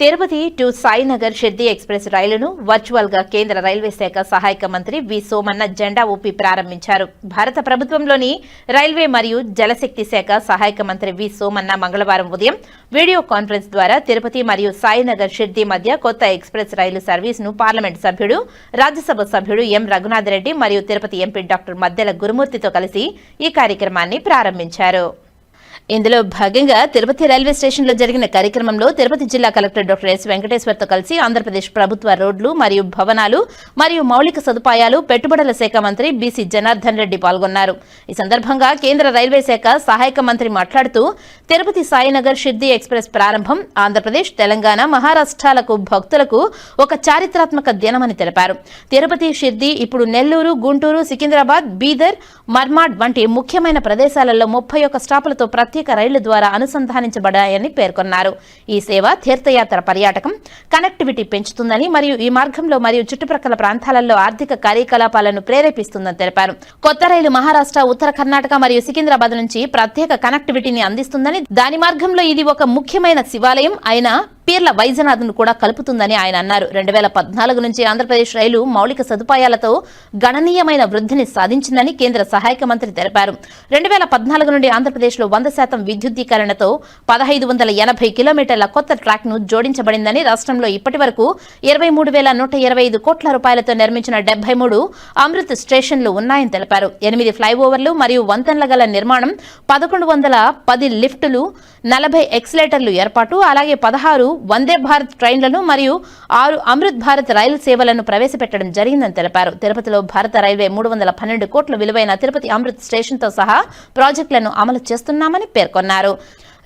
Tirupati to Sainagar Shirdi express రైలును వర్చువల్గా కేంద్ర రైల్వే శాఖ సహాయక మంత్రి వి సోమన్న జెండా ఊపి ప్రారంభించారు. భారత ప్రభుత్వంలోని రైల్వే మరియు జలశక్తి శాఖ సహాయక మంత్రి వి సోమన్న మంగళవారం ఉదయం వీడియో కాన్ఫరెన్స్ ద్వారా తిరుపతి మరియు సాయినగర్ షిర్ది మధ్య కొత్త ఎక్స్ప్రెస్ రైలు సర్వీస్ను పార్లమెంట్ సభ్యుడు రాజ్యసభ సభ్యుడు ఎం రఘునాథ్ రెడ్డి మరియు తిరుపతి ఎంపీ డాక్టర్ మద్దెల గురుమూర్తితో కలిసి ఈ కార్యక్రమాన్ని ప్రారంభించారు. ఇందులో భాగంగా తిరుపతి రైల్వే స్టేషన్లో జరిగిన కార్యక్రమంలో తిరుపతి జిల్లా కలెక్టర్ డాక్టర్ ఎస్ వెంకటేశ్వర్తో కలిసి ఆంధ్రప్రదేశ్ ప్రభుత్వ రోడ్లు మరియు భవనాలు మరియు మౌలిక సదుపాయాలు పెట్టుబడుల శాఖ మంత్రి బీసీ జనార్దన్ రెడ్డి పాల్గొన్నారు. ఈ సందర్భంగా కేంద్ర రైల్వే శాఖ సహాయక మంత్రి మాట్లాడుతూ తిరుపతి సాయినగర్ షిర్ది ఎక్స్ప్రెస్ ప్రారంభం ఆంధ్రప్రదేశ్ తెలంగాణ మహారాష్ట్రాలకు భక్తులకు ఒక చారిత్రాత్మక దినమని తెలిపారు. తిరుపతి షిర్ది ఇప్పుడు నెల్లూరు గుంటూరు సికింద్రాబాద్ బీదర్ మర్మాడ్ వంటి ముఖ్యమైన ప్రదేశాలలో ముప్పై ఒక్క స్టాపులతో ప్రత్యేక రైళ్ళ ద్వారా అనుసంధానించబడాయని పేర్కొన్నారు. ఈ సేవ తీర్థయాత్ర పర్యాటకం కనెక్టివిటీ పెంచుతుందని మరియు ఈ మార్గంలో మరియు చుట్టుప్రక్కల ప్రాంతాలలో ఆర్థిక కార్యకలాపాలను ప్రేరేపిస్తుందని తెలిపారు. కొత్త రైలు మహారాష్ట్ర ఉత్తర కర్ణాటక మరియు సికింద్రాబాద్ నుంచి ప్రత్యేక కనెక్టివిటీని అందిస్తుందని దాని మార్గంలో ఇది ఒక ముఖ్యమైన శివాలయం అయిన పీర్ల వైద్యనాథ్ను కూడా కలుపుతుందని ఆయన అన్నారు. రెండు వేల పద్నాలుగు నుంచి ఆంధ్రప్రదేశ్ రైలు మౌలిక సదుపాయాలతో గణనీయమైన వృద్ధిని సాధించిందని కేంద్ర సహాయక మంత్రి తెలిపారు. రెండు వేల పద్నాలుగు నుండి ఆంధ్రప్రదేశ్లో వంద శాతం విద్యుద్దీకరణతో పదహైదు వందల ఎనభై కిలోమీటర్ల కొత్త ట్రాక్ను జోడించబడిందని రాష్ట్రంలో ఇప్పటి వరకు ఇరవై మూడు వేల నూట ఇరవై ఐదు కోట్ల రూపాయలతో నిర్మించిన డెబ్బై మూడు అమృత్ స్టేషన్లు ఉన్నాయని తెలిపారు. ఎనిమిది ఫ్లైఓవర్లు మరియు వంతెనల గల నిర్మాణం పదకొండు వందల పది లిఫ్టులు నలభై ఎక్సలేటర్లు ఏర్పాటు అలాగే పదహారు వందే భారత్ ట్రైన్లను మరియు ఆరు అమృత్ భారత్ రైలు సేవలను ప్రవేశపెట్టడం జరిగిందని తెలిపారు. తిరుపతిలో భారత రైల్వే మూడు వందల పన్నెండు కోట్ల విలువైన తిరుపతి అమృత్ స్టేషన్తో సహా ప్రాజెక్టులను అమలు చేస్తున్నామని పేర్కొన్నారు.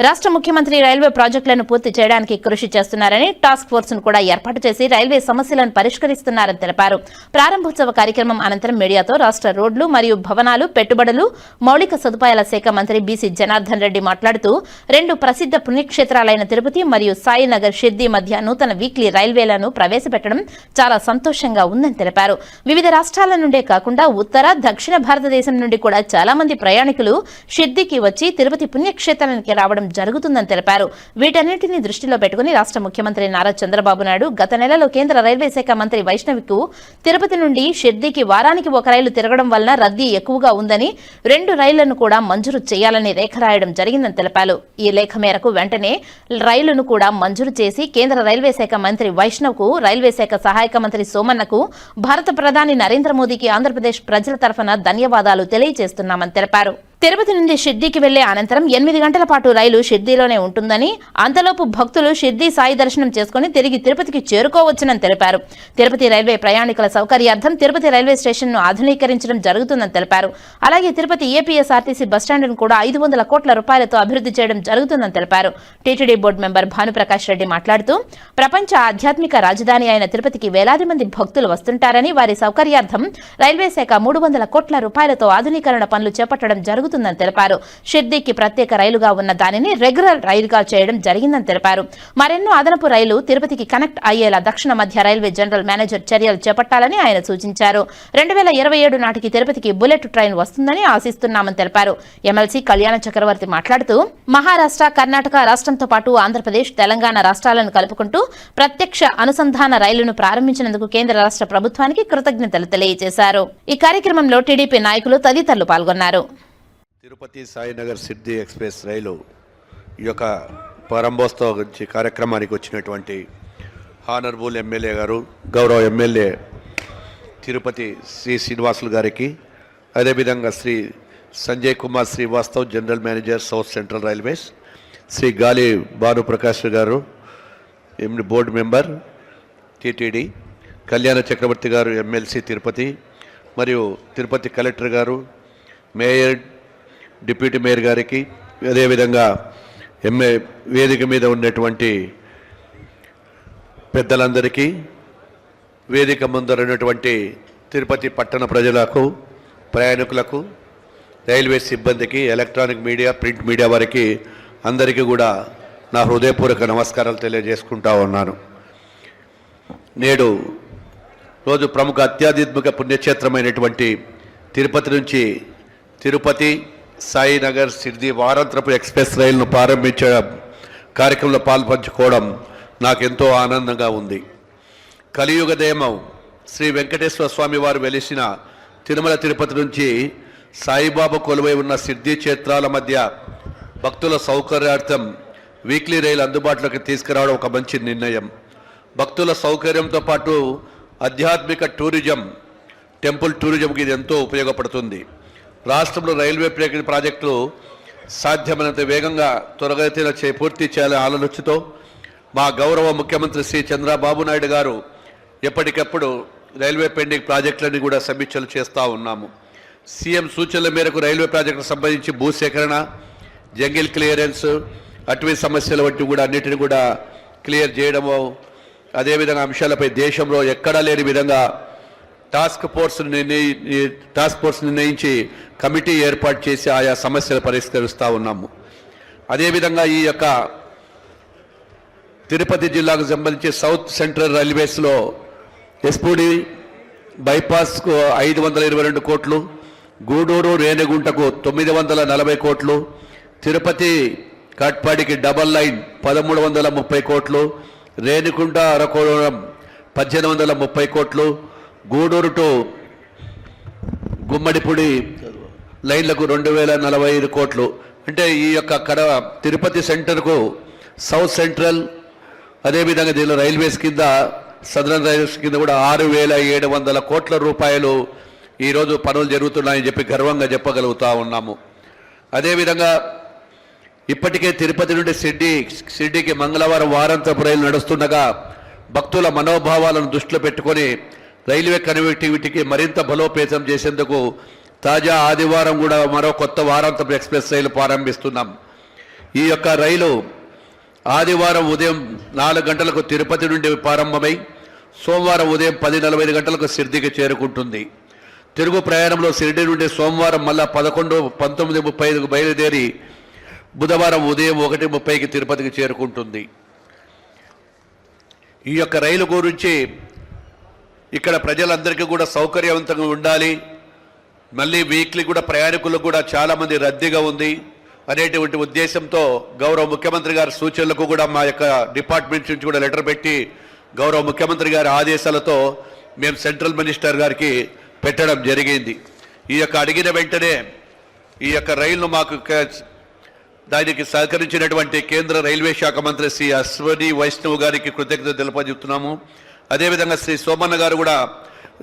రాష్ట్ర ముఖ్యమంత్రి రైల్వే ప్రాజెక్టులను పూర్తి చేయడానికి కృషి చేస్తున్నారని టాస్క్ ఫోర్స్ను కూడా ఏర్పాటు చేసి రైల్వే సమస్యలను పరిష్కరిస్తున్నారని తెలిపారు. ప్రారంభోత్సవ కార్యక్రమం అనంతరం మీడియాతో రాష్ట్ర రోడ్లు మరియు భవనాలు పెట్టుబడులు మౌలిక సదుపాయాల శాఖ మంత్రి బీసీ జనార్దన్ రెడ్డి మాట్లాడుతూ రెండు ప్రసిద్ధ పుణ్యక్షేత్రాలైన తిరుపతి మరియు సాయినగర్ షిర్ది మధ్య నూతన వీక్లీ రైల్వేలను ప్రవేశపెట్టడం చాలా సంతోషంగా ఉందని తెలిపారు. వివిధ రాష్ట్రాల నుండే కాకుండా ఉత్తర దక్షిణ భారతదేశం నుండి కూడా చాలా మంది ప్రయాణికులు షిర్దికి వచ్చి తిరుపతి పుణ్యక్షేత్రానికి రావడం జరుగుతుందని తెలిపారు. వీటన్నిటిని దృష్టిలో పెట్టుకుని రాష్ట్ర ముఖ్యమంత్రి నారా చంద్రబాబు నాయుడు గత నెలలో కేంద్ర రైల్వే శాఖ మంత్రి వైష్ణవికు తిరుపతి నుండి షిర్దీకి వారానికి ఒక రైలు తిరగడం వలన రద్దీ ఎక్కువగా ఉందని రెండు రైళ్ళను కూడా మంజూరు చేయాలని రేఖ రాయడం జరిగిందని తెలిపారు. ఈ లేఖ మేరకు వెంటనే రైలును కూడా మంజూరు చేసి కేంద్ర రైల్వే శాఖ మంత్రి వైష్ణవ్కు రైల్వే శాఖ సహాయక మంత్రి సోమన్నకు భారత ప్రధాని నరేంద్ర మోదీకి ఆంధ్రప్రదేశ్ ప్రజల తరఫున ధన్యవాదాలు తెలియజేస్తున్నామని తెలిపారు. తిరుపతి నుండి షిర్డీకి వెళ్ళే అనంతరం ఎనిమిది గంటల పాటు రైలు షిర్డీలోనే ఉంటుందని అంతలోపు భక్తులు షిర్డీ సాయి దర్శనం చేసుకుని తిరిగి తిరుపతికి చేరుకోవచ్చునని తెలిపారు. తిరుపతి రైల్వే ప్రయాణికుల సౌకర్యార్థం తిరుపతి రైల్వే స్టేషన్ను ఆధునీకరించడం జరుగుతుందని తెలిపారు. అలాగే తిరుపతి ఏపీఎస్ఆర్టీసీ బస్టాండ్ను కూడా ఐదు వందల కోట్ల రూపాయలతో అభివృద్ధి చేయడం జరుగుతుందని తెలిపారు. TTD board member Bhanuprakash Reddy మాట్లాడుతూ ప్రపంచ ఆధ్యాత్మిక రాజధాని అయిన తిరుపతికి వేలాది మంది భక్తులు వస్తుంటారని వారి సౌకర్యార్థం రైల్వే శాఖ మూడు వందల కోట్ల రూపాయలతో ఆధునీకరణ పనులు చేపట్టడం జరుగుతుందని తెలిపారు. షిర్డీకి ప్రత్యేక రైలుగా ఉన్న దానిని రెగ్యులర్ రైలుగా చేయడం జరిగిందని తెలిపారు. మరెన్నో అదనపు రైలు తిరుపతికి కనెక్ట్ అయ్యేలా దక్షిణ మధ్య రైల్వే జనరల్ మేనేజర్ చర్యలు చేపట్టాలని ఆయన సూచించారు. రెండు వేల ఇరవై ఏడు నాటికి తిరుపతికి బుల్లెట్ ట్రైన్ వస్తుందని ఆశిస్తున్నామని తెలిపారు. ఎమ్మెల్సీ కళ్యాణ చక్రవర్తి మాట్లాడుతూ మహారాష్ట్ర కర్ణాటక రాష్ట్రంతో పాటు ఆంధ్రప్రదేశ్ తెలంగాణ రాష్ట్రాలను కలుపుకుంటూ ప్రత్యక్ష అనుసంధాన రైలును ప్రారంభించినందుకు కేంద్ర రాష్ట్ర ప్రభుత్వానికి కృతజ్ఞతలు తెలియజేశారు. ఈ కార్యక్రమంలో టీడీపీ నాయకులు తదితరులు పాల్గొన్నారు. తిరుపతి సాయినగర్ సిద్ధి ఎక్స్ప్రెస్ రైలు ఈ యొక్క ప్రారంభోత్సవ గురించి కార్యక్రమానికి వచ్చినటువంటి హానర్బుల్ ఎమ్మెల్యే గారు గౌరవ ఎమ్మెల్యే తిరుపతి శ్రీ శ్రీనివాసులు గారికి అదేవిధంగా Shri Sanjay Kumar Srivastav general manager south central railways Shri Gali Bhanuprakash garu ఎం- బోర్డు మెంబర్ టీటీడీ కళ్యాణ చక్రవర్తి గారు ఎమ్మెల్సీ తిరుపతి మరియు Tirupati collector garu mayor deputy mayor గారికి అదేవిధంగా ఎంఏ వేదిక మీద ఉన్నటువంటి పెద్దలందరికీ వేదిక ముందర ఉన్నటువంటి తిరుపతి పట్టణ ప్రజలకు ప్రయాణికులకు రైల్వే సిబ్బందికి ఎలక్ట్రానిక్ మీడియా ప్రింట్ మీడియా వారికి అందరికీ కూడా నా హృదయపూర్వక నమస్కారాలు తెలియజేసుకుంటా ఉన్నాను. నేడు రోజు ప్రముఖ అత్యాధ్యాత్మిక పుణ్యక్షేత్రమైనటువంటి తిరుపతి నుంచి తిరుపతి సాయినగర్ సిర్ది వారాంతరపు ఎక్స్ప్రెస్ రైలును ప్రారంభించడం కార్యక్రమంలో పాల్పంచుకోవడం నాకెంతో ఆనందంగా ఉంది. కలియుగ దేమం శ్రీ వెంకటేశ్వర స్వామి వారు వెలిసిన తిరుమల తిరుపతి నుంచి సాయిబాబా కొలువై ఉన్న సిద్ధి క్షేత్రాల మధ్య భక్తుల సౌకర్యార్థం వీక్లీ రైలు అందుబాటులోకి తీసుకురావడం ఒక మంచి నిర్ణయం. భక్తుల సౌకర్యంతో పాటు ఆధ్యాత్మిక టూరిజం టెంపుల్ టూరిజంకి ఇది ఎంతో ఉపయోగపడుతుంది. రాష్ట్రంలో రైల్వే ప్రే- ప్రాజెక్టులు సాధ్యమైనంత వేగంగా త్వరగతిన చే పూర్తి చేయాలనే ఆలోచనతో మా గౌరవ ముఖ్యమంత్రి శ్రీ చంద్రబాబు నాయుడు గారు ఎప్పటికప్పుడు రైల్వే పెండింగ్ ప్రాజెక్టులన్నీ కూడా సమీక్షలు చేస్తూ ఉన్నాము. సీఎం సూచనల మేరకు రైల్వే ప్రాజెక్టుకు సంబంధించి భూసేకరణ జంగిల్ క్లియరెన్స్ అటవీ సమస్యల వంటివి కూడా అన్నిటిని కూడా క్లియర్ చేయడము అదేవిధంగా అంశాలపై దేశంలో ఎక్కడా లేని విధంగా టాస్క్ ఫోర్స్ నిర్ణయి టాస్క్ ఫోర్స్ నిర్ణయించి కమిటీ ఏర్పాటు చేసి ఆయా సమస్యలు పరిష్కరిస్తూ ఉన్నాము. అదేవిధంగా ఈ యొక్క తిరుపతి జిల్లాకు సంబంధించి సౌత్ సెంట్రల్ రైల్వేస్లో ఎస్పూడి బైపాస్కు ఐదు వందల ఇరవై రెండు కోట్లు గూడూరు రేణిగుంటకు తొమ్మిది వందల నలభై కోట్లు తిరుపతి కాట్పాడికి డబల్ లైన్ పదమూడు వందల ముప్పై కోట్లు రేణిగుంట అరకోణం పద్దెనిమిది వందల ముప్పై కోట్లు గూడూరు టు గుమ్మడిపూడి లైన్లకు రెండు వేల నలభై ఐదు కోట్లు. అంటే ఈ యొక్క కడ తిరుపతి సెంటర్కు సౌత్ సెంట్రల్ అదేవిధంగా దీనిలో రైల్వేస్ కింద సదరన్ రైల్వేస్ కింద కూడా ఆరు వేల ఏడు వందల కోట్ల రూపాయలు ఈరోజు పనులు జరుగుతున్నాయని చెప్పి గర్వంగా చెప్పగలుగుతా ఉన్నాము. అదేవిధంగా ఇప్పటికే తిరుపతి నుండి సిడ్డి సిడ్డికి మంగళవారం వారాంతపు రైలు నడుస్తుండగా భక్తుల మనోభావాలను దృష్టిలో పెట్టుకొని రైల్వే కనెక్టివిటీకి మరింత బలోపేతం చేసేందుకు తాజా ఆదివారం కూడా మరో కొత్త వారాంతపు ఎక్స్ప్రెస్ రైలు ప్రారంభిస్తున్నాం. ఈ యొక్క రైలు ఆదివారం ఉదయం నాలుగు గంటలకు తిరుపతి నుండి ప్రారంభమై సోమవారం ఉదయం పది నలభై ఐదు గంటలకు సిర్దికి చేరుకుంటుంది. తిరుగు ప్రయాణంలో షిరిడి నుండి సోమవారం మళ్ళా పదకొండు పంతొమ్మిది ముప్పై ఐదుకు బయలుదేరి బుధవారం ఉదయం ఒకటి ముప్పైకి తిరుపతికి చేరుకుంటుంది. ఈ యొక్క రైలు గురించి ఇక్కడ ప్రజలందరికీ కూడా సౌకర్యవంతంగా ఉండాలి. మళ్ళీ వీక్లీ కూడా ప్రయాణికులకు కూడా చాలామంది రద్దీగా ఉంది. అనేటువంటి ఉద్దేశంతో గౌరవ ముఖ్యమంత్రి గారి సూచనలకు కూడా మా యొక్క డిపార్ట్మెంట్ నుంచి కూడా లెటర్ పెట్టి గౌరవ ముఖ్యమంత్రి గారి ఆదేశాలతో మేము సెంట్రల్ మినిస్టర్ గారికి పెట్టడం జరిగింది. ఈ యొక్క అడిగిన వెంటనే ఈ యొక్క రైలును మాకు దానికి సహకరించినటువంటి కేంద్ర రైల్వే శాఖ మంత్రి శ్రీ అశ్వని వైష్ణవ్ గారికి కృతజ్ఞత తెలిపజెప్తున్నాము అదేవిధంగా శ్రీ సోమన్న గారు కూడా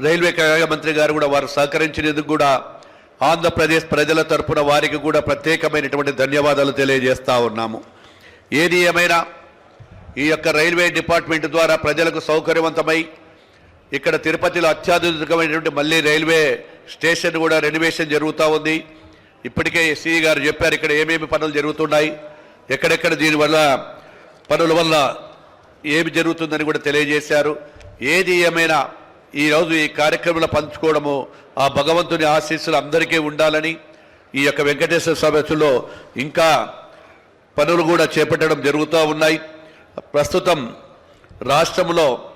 రైల్వే శాఖ మంత్రి గారు కూడా వారు సహకరించినందుకు కూడా ఆంధ్రప్రదేశ్ ప్రజల తరపున వారికి కూడా ప్రత్యేకమైనటువంటి ధన్యవాదాలు తెలియజేస్తూ ఉన్నాము. ఏది ఏమైనా ఈ యొక్క రైల్వే డిపార్ట్మెంట్ ద్వారా ప్రజలకు సౌకర్యవంతమై ఇక్కడ తిరుపతిలో అత్యాధునికమైనటువంటి మళ్ళీ రైల్వే స్టేషన్ కూడా రెనోవేషన్ జరుగుతూ ఉంది. ఇప్పటికే సిఈ గారు చెప్పారు ఇక్కడ ఏమేమి పనులు జరుగుతున్నాయి ఎక్కడెక్కడ దీనివల్ల పనుల వల్ల ఏమి జరుగుతుందని కూడా తెలియజేశారు. ఏది ఏమైనా ఈరోజు ఈ కార్యక్రమంలో పంచుకోవడము ఆ భగవంతుని ఆశీస్సులు అందరికీ ఉండాలని ఈ యొక్క వెంకటేశ్వర సభలో ఇంకా పనులు కూడా చేపట్టడం జరుగుతూ ఉన్నాయి. ప్రస్తుతం రాష్ట్రంలో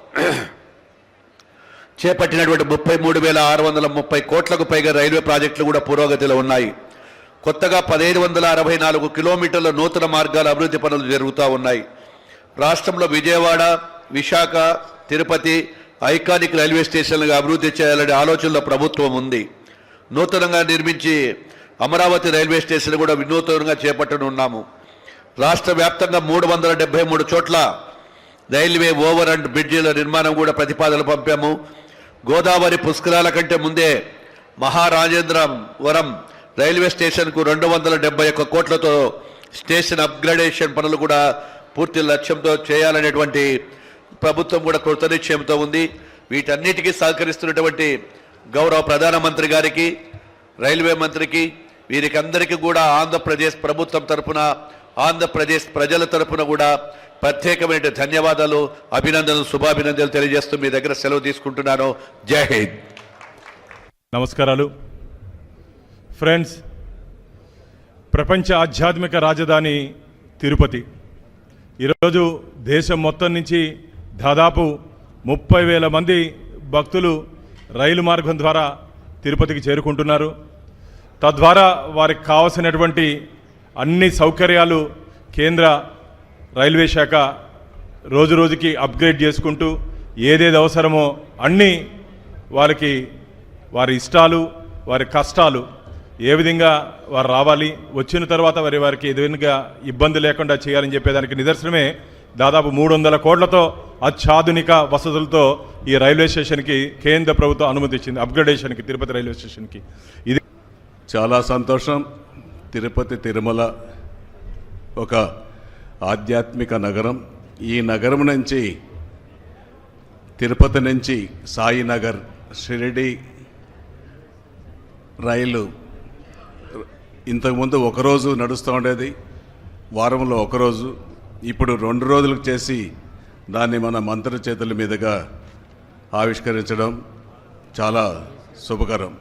చేపట్టినటువంటి ముప్పై మూడు వేల ఆరు వందల ముప్పై కోట్లకు పైగా రైల్వే ప్రాజెక్టులు కూడా పురోగతిలో ఉన్నాయి. కొత్తగా పదిహేడు వందల అరవై నాలుగు కిలోమీటర్ల నూతన మార్గాల అభివృద్ధి పనులు జరుగుతూ ఉన్నాయి. రాష్ట్రంలో విజయవాడ విశాఖ తిరుపతి ఐకానిక్ రైల్వే స్టేషన్లుగా అభివృద్ధి చేయాలనే ఆలోచనలో ప్రభుత్వం ఉంది. నూతనంగా నిర్మించి అమరావతి రైల్వే స్టేషన్ కూడా వినూతనంగా చేపట్టనున్నాము రాష్ట్ర వ్యాప్తంగా మూడు వందల డెబ్బై మూడు చోట్ల రైల్వే ఓవర్ అండ్ బ్రిడ్జిల నిర్మాణం కూడా ప్రతిపాదనలు పంపాము. గోదావరి పుష్కరాల కంటే ముందే మహారాజేంద్రవరం రైల్వే స్టేషన్కు రెండు వందల డెబ్బై ఒక్క కోట్లతో స్టేషన్ అప్గ్రేడేషన్ పనులు కూడా పూర్తి లక్ష్యంతో చేయాలనేటువంటి ప్రభుత్వం కూడా కృతనిశ్చయంతో ఉంది. వీటన్నిటికీ సహకరిస్తున్నటువంటి గౌరవ ప్రధానమంత్రి గారికి రైల్వే మంత్రికి వీరికందరికీ కూడా ఆంధ్రప్రదేశ్ ప్రభుత్వం తరపున ఆంధ్రప్రదేశ్ ప్రజల తరపున కూడా ప్రత్యేకమైన ధన్యవాదాలు అభినందనలు శుభాభినందనలు తెలియజేస్తూ మీ దగ్గర సెలవు తీసుకుంటున్నాను. జై హింద్. నమస్కారాలు. ఫ్రెండ్స్ ప్రపంచ ఆధ్యాత్మిక రాజధాని తిరుపతి. ఈరోజు దేశం మొత్తం నుంచి దాదాపు ముప్పై వేల మంది భక్తులు రైలు మార్గం ద్వారా తిరుపతికి చేరుకుంటున్నారు. తద్వారా వారికి కావలసినటువంటి అన్ని సౌకర్యాలు కేంద్ర రైల్వే శాఖ రోజు రోజుకి అప్గ్రేడ్ చేసుకుంటూ ఏదేది అవసరమో అన్నీ వారికి వారి ఇష్టాలు వారి కష్టాలు ఏ విధంగా వారు రావాలి వచ్చిన తర్వాత వారి వారికి ఏదైనా ఇబ్బంది లేకుండా చేయాలని చెప్పేదానికి నిదర్శనమే దాదాపు మూడు వందల కోట్లతో అత్యాధునిక వసతులతో ఈ రైల్వే స్టేషన్కి కేంద్ర ప్రభుత్వం అనుమతి ఇచ్చింది అప్గ్రేడేషన్కి తిరుపతి రైల్వే స్టేషన్కి. ఇది చాలా సంతోషం. తిరుపతి తిరుమల ఒక ఆధ్యాత్మిక నగరం. ఈ నగరం నుంచి తిరుపతి నుంచి సాయినగర్ షిరిడి రైలు ఇంతకుముందు ఒకరోజు నడుస్తూ ఉండేది వారంలో ఒకరోజు ఇప్పుడు రెండు రోజులకు చేసి దాన్ని మన మంత్రి చేతుల మీదుగా ఆవిష్కరించడం చాలా శుభకరం.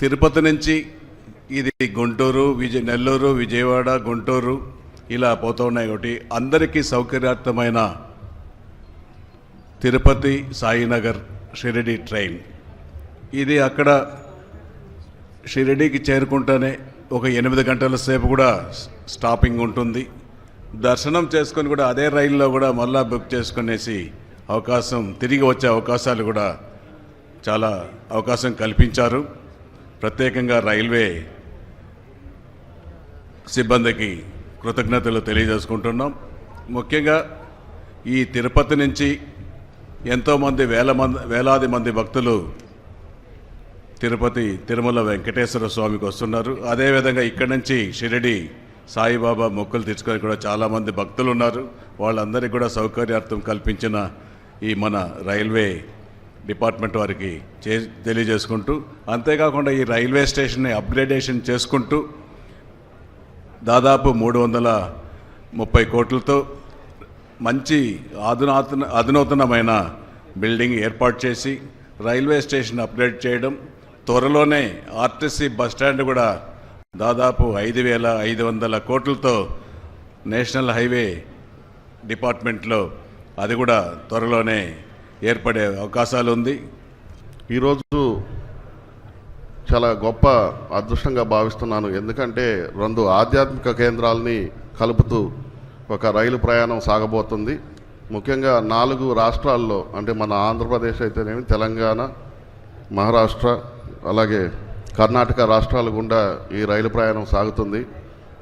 తిరుపతి నుంచి ఇది గుంటూరు విజయ నెల్లూరు విజయవాడ గుంటూరు ఇలా పోతూ ఉన్నాయి ఒకటి అందరికీ సౌకర్యార్థమైన తిరుపతి సాయినగర్ షిరిడి ట్రైన్. ఇది అక్కడ షిరిడీకి చేరుకుంటేనే ఒక ఎనిమిది గంటల సేపు కూడా స్టాపింగ్ ఉంటుంది. దర్శనం చేసుకొని కూడా అదే రైల్లో కూడా మళ్ళా బుక్ చేసుకునేసి అవకాశం తిరిగి వచ్చే అవకాశాలు కూడా చాలా అవకాశం కల్పించారు. ప్రత్యేకంగా రైల్వే సిబ్బందికి కృతజ్ఞతలు తెలియజేసుకుంటున్నాం. ముఖ్యంగా ఈ తిరుపతి నుంచి ఎంతోమంది వేల మంది వేలాది మంది భక్తులు తిరుపతి తిరుమల వెంకటేశ్వర స్వామికి వస్తున్నారు. అదేవిధంగా ఇక్కడి నుంచి షిరిడి సాయిబాబా మొక్కులు తెచ్చుకొని కూడా చాలామంది భక్తులు ఉన్నారు వాళ్ళందరికీ కూడా సౌకర్యార్థం కల్పించిన ఈ మన రైల్వే డిపార్ట్మెంట్ వారికి చే తెలియజేసుకుంటూ అంతేకాకుండా ఈ రైల్వే స్టేషన్ని అప్గ్రేడేషన్ చేసుకుంటూ దాదాపు మూడు వందల ముప్పై కోట్లతో మంచి అధునాతన అధునూతనమైన బిల్డింగ్ ఏర్పాటు చేసి రైల్వే స్టేషన్ అప్గ్రేడ్ చేయడం త్వరలోనే ఆర్టీసీ బస్ స్టాండ్ కూడా దాదాపు ఐదు వేల ఐదు వందల కోట్లతో నేషనల్ హైవే డిపార్ట్మెంట్లో అది కూడా త్వరలోనే ఏర్పడే అవకాశాలు ఉంది. ఈరోజు చాలా గొప్ప అదృష్టంగా భావిస్తున్నాను. ఎందుకంటే రెండు ఆధ్యాత్మిక కేంద్రాలని కలుపుతూ ఒక రైలు ప్రయాణం సాగబోతుంది. ముఖ్యంగా నాలుగు రాష్ట్రాల్లో అంటే మన ఆంధ్రప్రదేశ్ అయితేనేమి తెలంగాణ మహారాష్ట్ర అలాగే కర్ణాటక రాష్ట్రాల గుండా ఈ రైలు ప్రయాణం సాగుతుంది.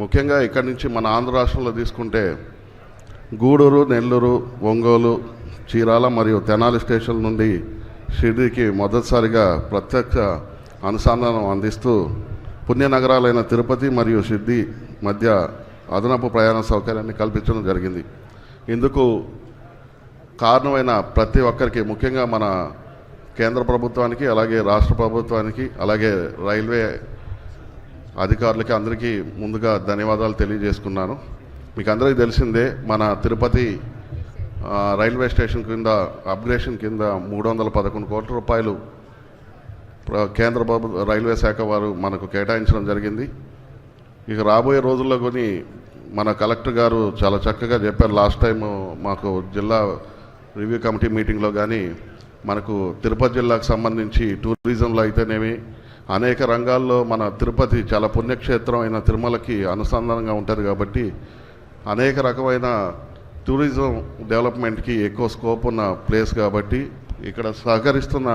ముఖ్యంగా ఇక్కడి నుంచి మన ఆంధ్ర రాష్ట్రంలో తీసుకుంటే గూడూరు నెల్లూరు ఒంగోలు చీరాల మరియు తెనాలి స్టేషన్ నుండి షిర్డీకి మొదటిసారిగా ప్రత్యక్ష అనుసంధానం అందిస్తూ పుణ్యనగరాలైన తిరుపతి మరియు షిర్డీ మధ్య అదనపు ప్రయాణ సౌకర్యాన్ని కల్పించడం జరిగింది. ఇందుకు కారణమైన ప్రతి ఒక్కరికి ముఖ్యంగా మన కేంద్ర ప్రభుత్వానికి అలాగే రాష్ట్ర ప్రభుత్వానికి అలాగే రైల్వే అధికారులకి అందరికీ ముందుగా ధన్యవాదాలు తెలియజేసుకున్నాను. మీకు అందరికీ తెలిసిందే మన తిరుపతి రైల్వే స్టేషన్ కింద అప్గ్రేషన్ కింద మూడు వందల పదకొండు కోట్ల రూపాయలు కేంద్ర ప్రభుత్వ రైల్వే శాఖ వారు మనకు కేటాయించడం జరిగింది. ఇక రాబోయే రోజుల్లో కొని మన కలెక్టర్ గారు చాలా చక్కగా చెప్పారు. లాస్ట్ టైం మాకు జిల్లా రివ్యూ కమిటీ మీటింగ్లో కానీ మనకు తిరుపతి జిల్లాకు సంబంధించి టూరిజంలో అయితేనేమి అనేక రంగాల్లో మన తిరుపతి చాలా పుణ్యక్షేత్రం అయిన తిరుమలకి అనుసంధానంగా ఉంటుంది కాబట్టి అనేక రకమైన టూరిజం డెవలప్మెంట్కి ఎక్కువ స్కోప్ ఉన్న ప్లేస్ కాబట్టి ఇక్కడ సహకరిస్తున్న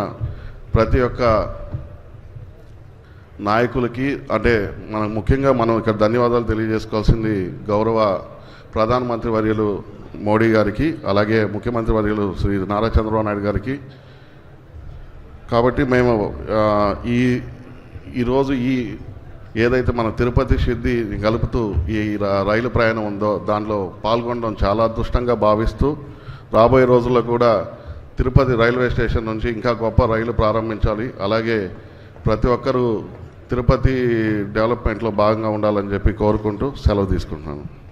ప్రతి ఒక్క నాయకులకి అంటే మనం ముఖ్యంగా మనం ఇక్కడ ధన్యవాదాలు తెలియజేసుకోవాల్సింది గౌరవ ప్రధానమంత్రి వర్యులు మోడీ గారికి అలాగే ముఖ్యమంత్రి వర్యులు శ్రీ నారా చంద్రబాబు నాయుడు గారికి. కాబట్టి మేము ఈ ఈరోజు ఈ ఏదైతే మన తిరుపతి సిద్ధి కలుపుతూ ఈ రైలు ప్రయాణం ఉందో దాంట్లో పాల్గొనడం చాలా అదృష్టంగా భావిస్తూ రాబోయే రోజుల్లో కూడా తిరుపతి రైల్వే స్టేషన్ నుంచి ఇంకా గొప్ప రైలు ప్రారంభించాలి. అలాగే ప్రతి ఒక్కరూ తిరుపతి డెవలప్మెంట్లో భాగంగా ఉండాలని చెప్పి కోరుకుంటూ సెలవు తీసుకుంటున్నాను.